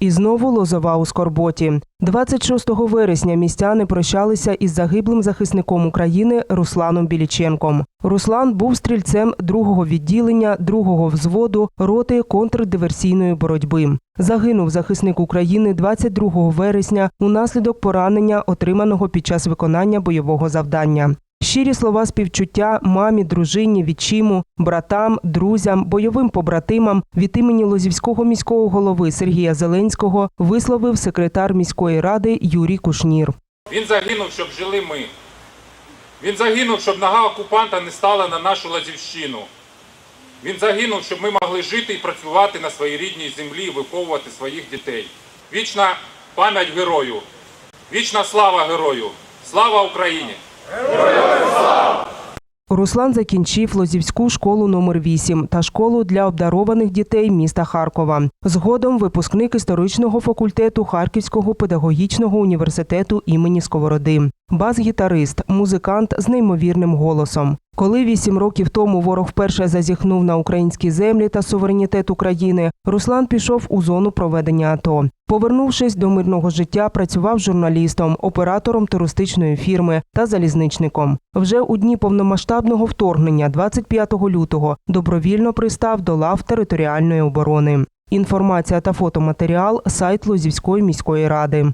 І знову лозова у скорботі. 26 вересня містяни прощалися із загиблим захисником України Русланом Біліченком. Руслан був стрільцем другого відділення, другого взводу роти контрдиверсійної боротьби. Загинув захисник України 22 вересня унаслідок поранення, отриманого під час виконання бойового завдання. Щирі слова співчуття мамі, дружині, відчиму, братам, друзям, бойовим побратимам від імені Лозівського міського голови Сергія Зеленського висловив секретар міської ради Юрій Кушнір. Він загинув, щоб жили ми. Він загинув, щоб нога окупанта не стала на нашу Лазівщину. Він загинув, щоб ми могли жити і працювати на своїй рідній землі і виховувати своїх дітей. Вічна пам'ять герою, вічна слава герою! Слава Україні! Руслан закінчив Лозівську школу номер 8 та школу для обдарованих дітей міста Харкова. Згодом випускник історичного факультету Харківського педагогічного університету імені Сковороди. Бас-гітарист, музикант з неймовірним голосом. Коли вісім років тому ворог вперше зазіхнув на українські землі та суверенітет України, Руслан пішов у зону проведення АТО. Повернувшись до мирного життя, працював журналістом, оператором туристичної фірми та залізничником. Вже у дні повномасштабного вторгнення, 25 лютого, добровільно пристав до лав територіальної оборони. Інформація та фотоматеріал сайт Лозівської міської ради.